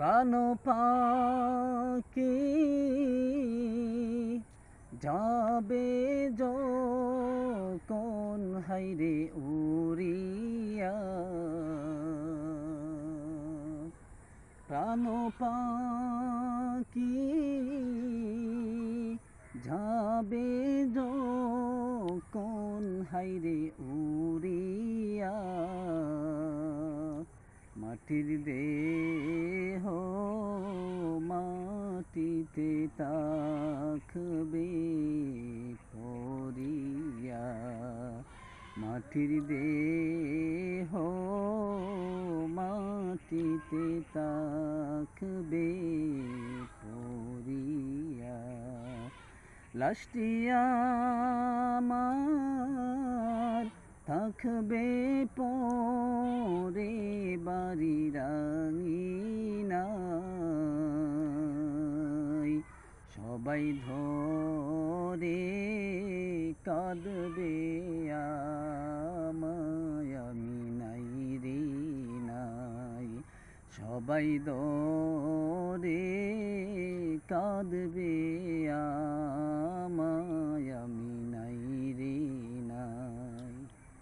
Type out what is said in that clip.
প্রাণ পাখি যাবে যখন হাইরে উড়িয়া। প্রাণ পাখি যাবে যখন হাইরে উড়িয়া। মাটির দেহ মাটিতে তাকবে পরিয়া মাটির দেহ মাটিতে তাকবে পরিয়া লাশটি আমার থাকবে পরে বাড়ি রাঙিনাই সবাই ধরে কাঁদবে আমি নাই রে নাই। সবাই দরে কাঁদবে